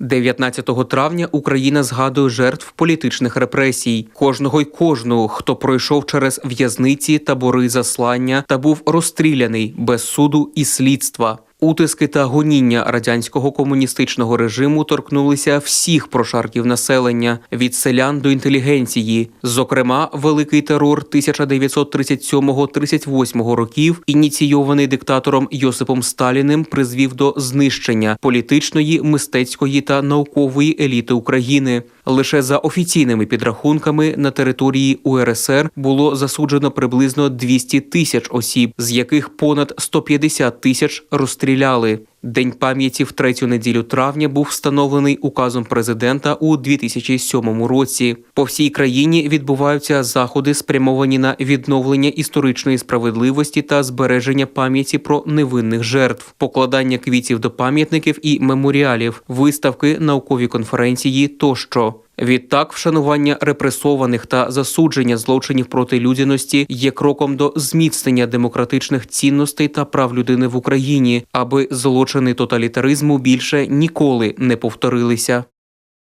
19 травня Україна згадує жертв політичних репресій, кожного й кожного, хто пройшов через в'язниці, табори заслання та був розстріляний без суду і слідства. Утиски та гоніння радянського комуністичного режиму торкнулися всіх прошарків населення від селян до інтелігенції. Зокрема, великий терор 1937-38 років, ініційований диктатором Йосипом Сталіним, призвів до знищення політичної, мистецької та наукової еліти України. Лише за офіційними підрахунками на території УРСР було засуджено приблизно 200 тисяч осіб, з яких понад 150 тисяч розстріляли. День пам'яті в третю неділю травня був встановлений указом президента у 2007 році. По всій країні відбуваються заходи, спрямовані на відновлення історичної справедливості та збереження пам'яті про невинних жертв, покладання квітів до пам'ятників і меморіалів, виставки, наукові конференції тощо. Відтак, вшанування репресованих та засудження злочинів проти людяності є кроком до зміцнення демократичних цінностей та прав людини в Україні, аби злочини тоталітаризму більше ніколи не повторилися.